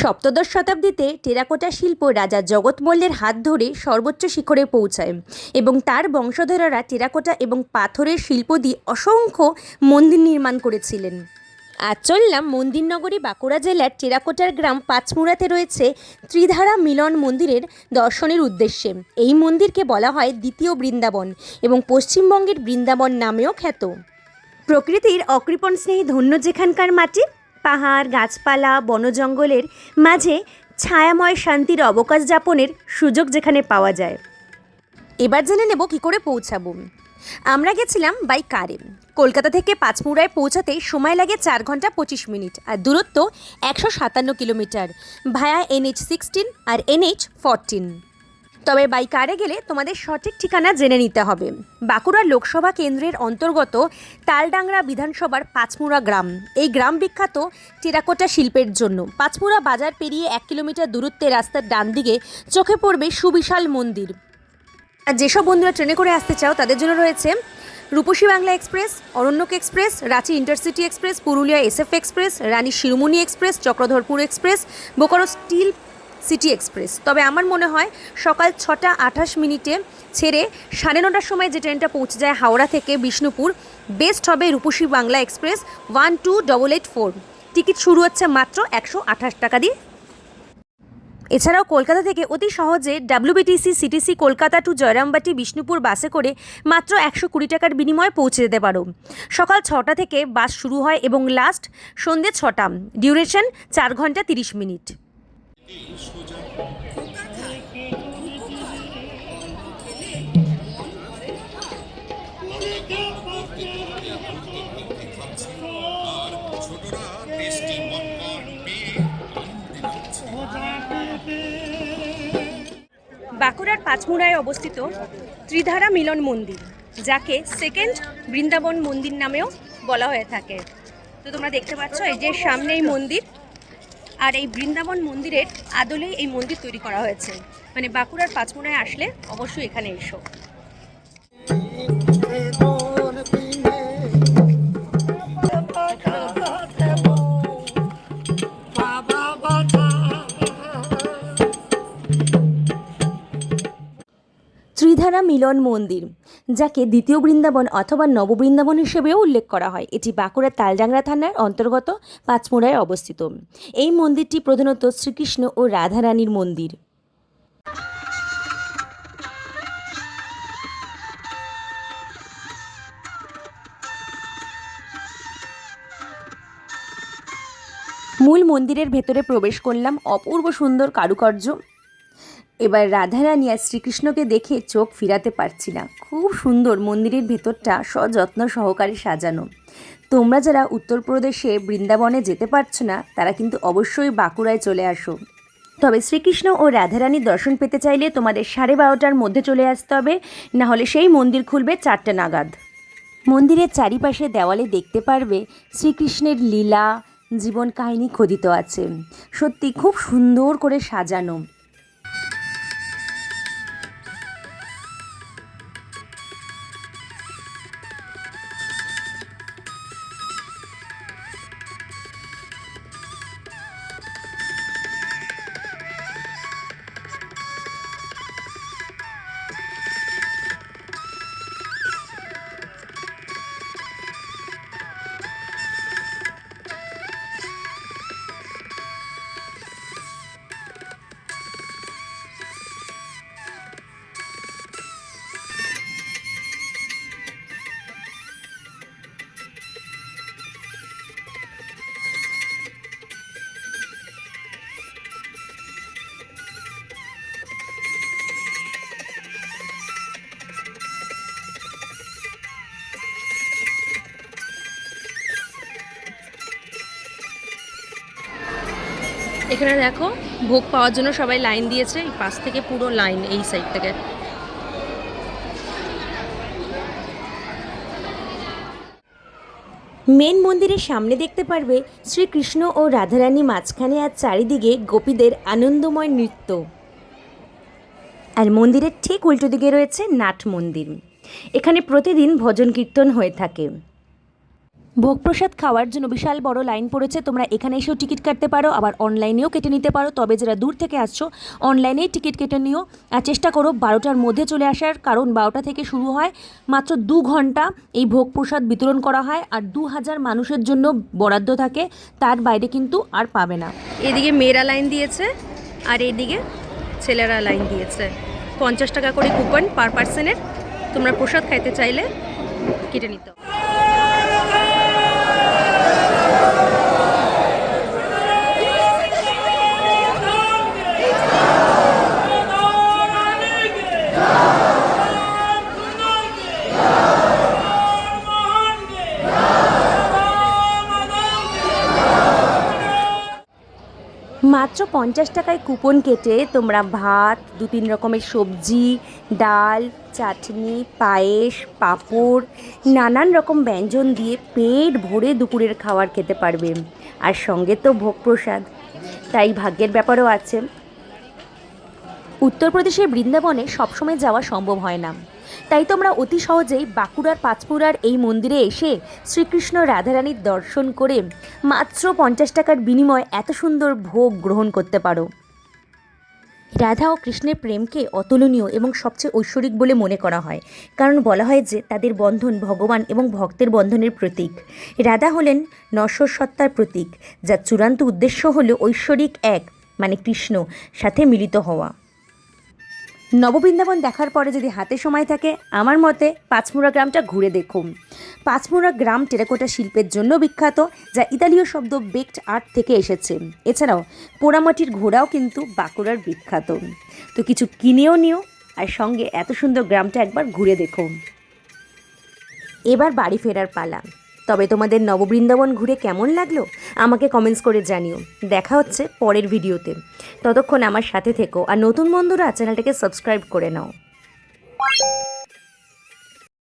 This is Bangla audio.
সপ্তদশ শতাব্দীতে টেরাকোটা শিল্প রাজা জগৎমল্লের হাত ধরে সর্বোচ্চ শিখরে পৌঁছায় এবং তার বংশধরেরা টেরাকোটা এবং পাথরের শিল্প দিয়ে অসংখ্য মন্দির নির্মাণ করেছিলেন। আজ চললাম মন্দিরনগরী বাঁকুড়া জেলার টেরাকোটার গ্রাম পাঁচমুড়াতে রয়েছে ত্রিধারা মিলন মন্দিরের দর্শনের উদ্দেশ্যে। এই মন্দিরকে বলা হয় দ্বিতীয় বৃন্দাবন এবং পশ্চিমবঙ্গের বৃন্দাবন নামেও খ্যাত। প্রকৃতির অকৃপণ স্নেহী ধন্য যেখানকার মাটি পাহাড়, গাছপালা, বনজঙ্গলের মাঝে ছায়াময় শান্তির অবকাশ যাপনের সুযোগ যেখানে পাওয়া যায়। এবার জেনে নেব কী করে পৌঁছাবো। আমরা গেছিলাম বাই কারে কলকাতা থেকে পাঁচমুড়ায় পৌঁছাতে সময় লাগে চার ঘণ্টা পঁচিশ মিনিট আর দূরত্ব একশো সাতান্ন কিলোমিটার। ভায়া এনএইচ সিক্সটিন আর এনএইচ ফরটিন তবে বাই কারে গেলে তোমাদের সঠিক ঠিকানা জেনে নিতে হবে। বাঁকুড়া লোকসভা কেন্দ্রের অন্তর্গত তালডাংরা বিধানসভার পাঁচমুড়া গ্রাম। এই গ্রাম বিখ্যাত টেরাকোটা শিল্পের জন্য। পাঁচমুড়া বাজার পেরিয়ে এক কিলোমিটার দূরত্বে রাস্তার ডান দিকে চোখে পড়বে সুবিশাল মন্দির। আর যেসব বন্ধুরা ট্রেনে করে আসতে চাও, তাদের জন্য রয়েছে Rupasi Bangla express, Aranyak express, Ranchi intercity express, Purulia SF express, Rani Shiromani express, Chakradharpur express, Bokaro steel city express. তবে আমার মনে হয় সকাল ছটা আঠাশ মিনিটে ছেড়ে সাড়ে নটার সময় যে ট্রেনটা পৌঁছে যায় হাওড়া থেকে বিষ্ণুপুর, বেস্ট হবে Rupasi Bangla express one two double eight four. Ticket শুরু হচ্ছে মাত্র একশো আঠাশ টাকা দিয়ে। এছাড়াও কলকাতা থেকে অতি সহজে WBTC CTC Kolkata to Jayrambati, Bishnupur বাসে করে মাত্র একশো কুড়ি টাকার বিনিময়ে পৌঁছে যেতে পারো। সকাল ছটা থেকে বাস শুরু হয় এবং লাস্ট সন্ধ্যে ছটা। ডিউরেশন চার ঘণ্টা তিরিশ মিনিট। বাঁকুড়ার পাঁচমুড়ায় অবস্থিত ত্রিধারা মিলন মন্দির, যাকে সেকেন্ড বৃন্দাবন মন্দির নামেও বলা হয়ে থাকে। তো তোমরা দেখতে পাচ্ছ, এই যে সামনে এই মন্দির আর এই বৃন্দাবন মন্দিরের আদলেই এই মন্দির তৈরি করা হয়েছে। মানে বাঁকুড়ার পাঁচমুড়ায় আসলে অবশ্যই এখানে এসো। ত্রিধারা মিলন মন্দির। যাকে দ্বিতীয় বৃন্দাবন অথবা নববৃন্দাবন হিসেবেও উল্লেখ করা হয়। এটি বাঁকুড়ার তালডাংরা থানার অন্তর্গত পাঁচমোড়ায় অবস্থিত। এই মন্দিরটি প্রধানত শ্রীকৃষ্ণ ও রাধারানীর মন্দির। মূল মন্দিরের ভেতরে প্রবেশ করলাম অপূর্ব সুন্দর কারুকার্য। এবার রাধারানী আর শ্রীকৃষ্ণকে দেখে চোখ ফিরাতে পারছি না। খুব সুন্দর মন্দিরের ভেতরটা সযত্ন সহকারে সাজানো। তোমরা যারা উত্তরপ্রদেশে বৃন্দাবনে যেতে পারছ না, তারা কিন্তু অবশ্যই বাঁকুড়ায় চলে আসো। তবে শ্রীকৃষ্ণ ও রাধারানীর দর্শন পেতে চাইলে তোমাদের সাড়ে বারোটার মধ্যে চলে আসতে হবে, না হলে সেই মন্দির খুলবে চারটে নাগাদ। মন্দিরের চারিপাশে দেওয়ালে দেখতে পারবে শ্রীকৃষ্ণের লীলা, জীবন কাহিনী খোদিত আছে। সত্যি খুব সুন্দর করে সাজানো। এখানে দেখো, ভোগ পাওয়ার জন্য সবাই লাইন দিয়েছে, এই পাশ থেকে পুরো লাইন এই সাইড থেকে। মেন মন্দিরের সামনে দেখতে পারবে শ্রীকৃষ্ণ ও রাধারানী মাঝখানে আর চারিদিকে গোপীদের আনন্দময় নৃত্য। আর মন্দিরের ঠিক উল্টো দিকে রয়েছে নাট মন্দির। এখানে প্রতিদিন ভজন কীর্তন হয়ে থাকে। ভোগ প্রসাদ খাওয়ার জন্য বিশাল বড় লাইন পড়েছে। তোমরা এখানে এসেও টিকিট কাটতে পারো, আবার অনলাইনেও কেটে নিতে পারো। তবে যারা দূর থেকে আসছো, অনলাইনেই টিকিট কেটে নিও। আর চেষ্টা করো বারোটার মধ্যে চলে আসার, কারণ বারোটা থেকে শুরু হয় মাত্র দু ঘণ্টা এই ভোগ প্রসাদ বিতরণ করা হয়। আর দু হাজার মানুষের জন্য বরাদ্দ থাকে, তার বাইরে কিন্তু আর পাবে না। এদিকে মেয়েরা লাইন দিয়েছে, আর এদিকে ছেলেরা লাইন দিয়েছে। পঞ্চাশ টাকা করে কুপন পার পার্সনের, তোমরা প্রসাদ খাইতে চাইলে কেটে নিতে মাত্র পঞ্চাশ টাকায় কুপন কেটে তোমরা ভাত দু তিন রকমের সবজি, ডাল, চাটনি, পায়েস, পাঁপড়, নানান রকম ব্যঞ্জন দিয়ে পেট ভরে দুপুরের খাবার খেতে পারবে। আর সঙ্গে তো ভোগ প্রসাদ। তাই ভাগ্যের ব্যাপারও আছে। উত্তরপ্রদেশের বৃন্দাবনে সবসময় যাওয়া সম্ভব হয় না। তাই তোমরা অতি সহজেই বাঁকুড়ার পাঁচপুরার এই মন্দিরে এসে শ্রীকৃষ্ণ রাধারানীর দর্শন করে মাত্র পঞ্চাশ টাকার বিনিময়ে এত সুন্দর ভোগ গ্রহণ করতে পারো। রাধা ও কৃষ্ণের প্রেমকে অতুলনীয় এবং সবচেয়ে ঐশ্বরিক বলে মনে করা হয়। কারণ বলা হয় যে, তাদের বন্ধন ভগবান এবং ভক্তের বন্ধনের প্রতীক। রাধা হলেন নশ্বর সত্তার প্রতীক, যার চূড়ান্ত উদ্দেশ্য হল ঐশ্বরিক এক মানে কৃষ্ণ, সাথে মিলিত হওয়া। নববৃন্দাবন দেখার পরে যদি হাতে সময় থাকে, আমার মতে পাঁচমুড়া গ্রামটা ঘুরে দেখুন। পাঁচমুড়া গ্রাম টেরাকোটা শিল্পের জন্য বিখ্যাত, যা ইতালীয় শব্দ বেকড আর্ট থেকে এসেছে। এছাড়াও পোড়ামাটির ঘোড়াও কিন্তু বাঁকুড়ার বিখ্যাত। তো কিছু কিনেও নিও, আর সঙ্গে এত সুন্দর গ্রামটা একবার ঘুরে দেখো এবার বাড়ি ফেরার পালা। তবে তোমাদের নববৃন্দাবন ঘুরে কেমন লাগল? আমাকে কমেন্টস করে জানিও। দেখা হচ্ছে পরের ভিডিওতে। ততক্ষণ আমার সাথে থেকো আর নতুন বন্ধুরা, চ্যানেলটাকে সাবস্ক্রাইব করে নাও।